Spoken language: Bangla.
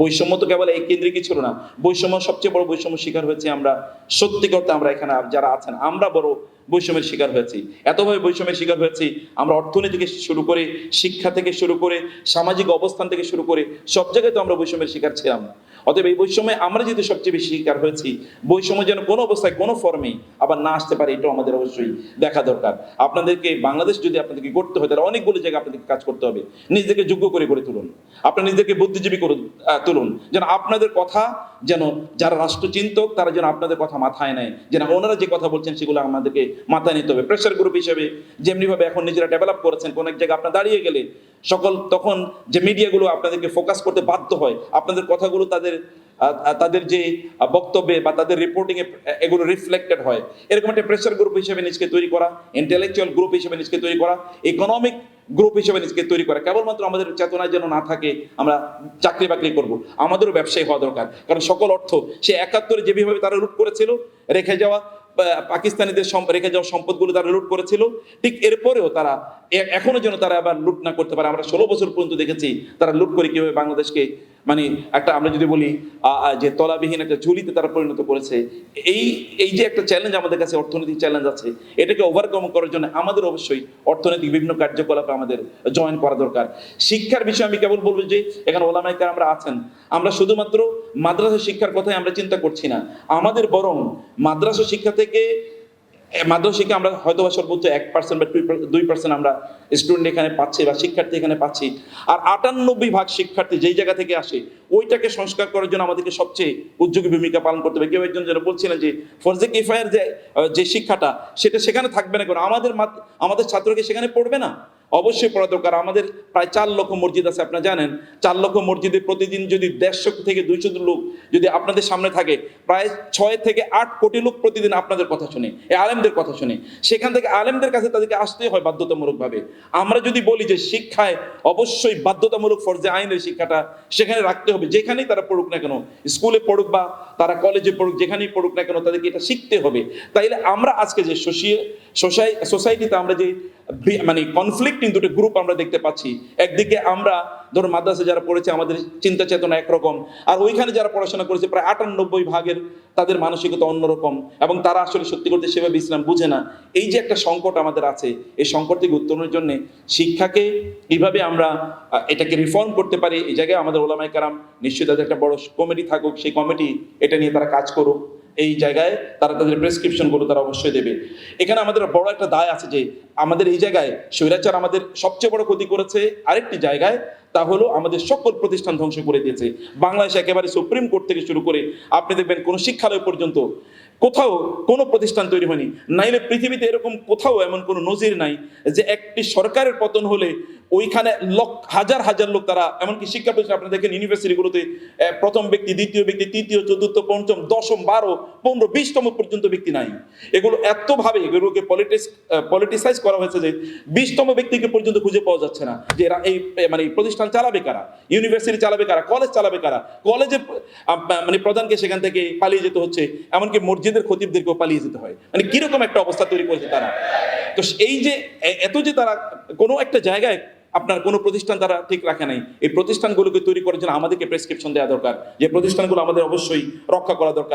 বৈষম্য তো কেবল এই কেন্দ্রিকই ছিল না। বৈষম্য সবচেয়ে বড় বৈষম্য শিকার হয়েছে আমরা। সত্যি করতে আমরা এখানে যারা আছেন, আমরা বড় বৈষম্যের শিকার হয়েছি। এতভাবে বৈষম্যের শিকার হয়েছি, আমরা অর্থনীতি থেকে শুরু করে, শিক্ষা থেকে শুরু করে, সামাজিক অবস্থান থেকে শুরু করে, সব জায়গায় তো আমরা বৈষম্যের শিকার ছিলাম। অতএব এই বৈষম্যে আমরা যেহেতু সবচেয়ে বেশি শিকার হয়েছি, বৈষম্য যেন কোনো অবস্থায়, কোনো ফর্মে আবার না আসতে পারে, এটাও আমাদের অবশ্যই দেখা দরকার। আপনাদেরকে বাংলাদেশ যদি আপনাদেরকে করতে হয়, তাহলে অনেকগুলো জায়গায় আপনাদেরকে কাজ করতে হবে। নিজেদেরকে যোগ্য করে গড়ে তুলুন। আপনার নিজেদেরকে বুদ্ধিজীবী করে তুলুন। যেন আপনাদের কথা যেন, যারা রাষ্ট্রচিন্তক, তারা যেন আপনাদের কথা মাথায় নেয়। যেন ওনারা যে কথা বলছেন, সেগুলো আমাদেরকে মাথায় নিতে হবে প্রেশার গ্রুপ হিসেবে। যেমনিভাবে এখন নিজেরা ডেভেলপ করেছেন, কোন এক জায়গায় আপনার দাঁড়িয়ে গেলে সকল, তখন যে মিডিয়াগুলো আপনাদেরকে ফোকাস করতে বাধ্য হয়, আপনাদের কথাগুলো তাদের তাদের যে বক্তব্যে বা তাদের রিপোর্টিং এ এগুলো রিফ্লেক্টেড হয়। এরকম একটা প্রেশার গ্রুপ হিসেবে নিজকে তৈরি করা ইন্টেলেকচুয়াল গ্রুপ হিসেবে নিজকে তৈরি করা ইকোনমিক গ্রুপ হিসেবে নিজকে তৈরি করা, কেবলমাত্র আমাদের চেতনা যেন না থাকে, আমরা চাকরি বাকরি করব, আমাদেরও ব্যবসায়ী হওয়া দরকার। কারণ সকল অর্থ সে একাত্তরে যেভাবে তারা লুট করেছিল, রেখে যাওয়া পাকিস্তানিদের রেখে যাওয়া সম্পদগুলো তারা লুট করেছিল। ঠিক এরপরেও তারা এখনও যেন তারা আবার লুট না করতে পারে। আমরা ষোলো বছর পর্যন্ত দেখেছি তারা লুট করে কীভাবে বাংলাদেশকে মানে একটা আমরা যদি বলি যে তলাবিহীন একটা ঝুলিতে তারা পরিণত করেছে, এই এই যে একটা চ্যালেঞ্জ আমাদের কাছে, অর্থনৈতিক চ্যালেঞ্জ আছে, এটাকে ওভারকাম করার জন্য আমাদের অবশ্যই অর্থনৈতিক বিভিন্ন কার্যকলাপে আমাদের জয়েন করা দরকার। শিক্ষার বিষয়ে আমি কেবল বলব যে, এখানে ওলামাইকার আমরা আছেন। আমরা শুধুমাত্র মাদ্রাসা শিক্ষার কথাই আমরা চিন্তা করছি না। আমাদের বরং মাদ্রাসা শিক্ষা থেকে এ, শিক্ষা আমরা হয়তো বা সর্বোচ্চ এক পার্সেন্ট বা দুই পার্সেন্ট আমরা স্টুডেন্ট এখানে পাচ্ছি বা শিক্ষার্থী এখানে পাচ্ছি। আর আটানব্বই ভাগ শিক্ষার্থী যেই জায়গা থেকে আসে ওইটাকে সংস্কার করার জন্য আমাদেরকে সবচেয়ে উদ্যোগী ভূমিকা পালন করতে হবে। কেউ একজন যেন বলছিলেন যে ফরজে কিফায়ার যে যে শিক্ষাটা সেটা সেখানে থাকবে না কেন? আমাদের আমাদের ছাত্রকে সেখানে পড়বে না? অবশ্যই পড়া দরকার। আমাদের প্রায় চার লক্ষ মসজিদ আছে, আপনারা জানেন। চার লক্ষ মসজিদে প্রতিদিন যদি দেড়শো থেকে দুইশো লোক যদি আপনাদের সামনে থাকে, প্রায় ছয় থেকে আট কোটি লোক প্রতিদিন আপনাদের কথা শুনে, এই আলেমদের কথা শুনে। সেখান থেকে আলেমদের কাছে তাদেরকে আসতেই হয় বাধ্যতামূলকভাবে। আমরা যদি বলি যে শিক্ষায় অবশ্যই বাধ্যতামূলক ফরজে আইনের শিক্ষাটা সেখানে রাখতে হবে, যেখানেই তারা পড়ুক না কেন, স্কুলে পড়ুক বা তারা কলেজে পড়ুক, যেখানেই পড়ুক না কেন, তাদেরকে এটা শিখতে হবে। তাইলে আমরা আজকে যে সোশিয়াল সোসাই সোসাইটিতে আমরা যে মানে কনফ্লিক্টিং দুটো গ্রুপ আমরা দেখতে পাচ্ছি। একদিকে আমরা, ধরো মাদ্রাসা যারা পড়েছে, আমাদের চিন্তা চেতনা একরকম, আর ওইখানে যারা পড়াশোনা করেছে, প্রায় আটানব্বই ভাগের তাদের মানসিকতা অন্যরকম, এবং তারা আসলে সত্যি করতে সেভাবে ইসলাম বুঝে না। এই যে একটা সংকট আমাদের আছে, এই সংকট থেকে উত্তরণের জন্য শিক্ষাকে কীভাবে আমরা এটাকে রিফর্ম করতে পারি। এই জায়গায় আমাদের ওলামাই কারাম নিশ্চয়ই তাদের একটা বড় কমিটি থাকুক, সেই কমিটি এটা নিয়ে তারা কাজ করুক। এই জায়গায় তারা তাদের প্রেসক্রিপশনগুলো তারা অবশ্যই দেবে। এখানে আমাদের বড় একটা দায় আছে যে, আমাদের এই জায়গায় স্বৈরাচার আমাদের সবচেয়ে বড় ক্ষতি করেছে আরেকটি জায়গায়, তা হলো আমাদের সকল প্রতিষ্ঠান ধ্বংস করে দিয়েছে। বাংলাদেশ একেবারে সুপ্রিম কোর্ট থেকে শুরু করে, আপনি দেখবেন কোনো শিক্ষালয় পর্যন্ত কোথাও কোনো প্রতিষ্ঠান তৈরি হয়নি। নাইলে পৃথিবীতে এরকম কোথাও এমন কোনো নজির নাই যে একটি সরকারের পতন হলে ওইখানে লক্ষ, হাজার হাজার লোক তারা, এমনকি শিক্ষা প্রতিষ্ঠান আপনারা দেখেন, ইউনিভার্সিটিগুলোতে প্রথম ব্যক্তি, দ্বিতীয় ব্যক্তি, তৃতীয়, চতুর্থ, পঞ্চম, দশম, বারো, পনেরো, বিশতম পর্যন্ত ব্যক্তি নাই। এগুলো এতভাবে এগুলোকে পলিটিক্স পলিটিসাইজ করা হয়েছে যে বিশতম ব্যক্তিকে পর্যন্ত খুঁজে পাওয়া যাচ্ছে না। যে এরা এই মানে প্রতিষ্ঠান চালাবে কারা? ইউনিভার্সিটি চালাবে কারা? কলেজ চালাবে কারা? কলেজে মানে প্রধানকে সেখান থেকে পালিয়ে যেতে হচ্ছে। এমনকি মসজিদের খতিবদেরকেও পালিয়ে যেতে হয়। মানে কীরকম একটা অবস্থা তৈরি করেছে তারা? তো এই যে এত যে তারা, কোনো একটা জায়গায় আপনার কোনো প্রতিষ্ঠান তারা ঠিক রাখে নাই। এই প্রতিষ্ঠানগুলোকে তৈরি করার জন্য আমাদেরকে প্রেসক্রিপশন দেওয়া দরকার। যে প্রতিষ্ঠানগুলো আমাদের অবশ্যই রক্ষা করা দরকার।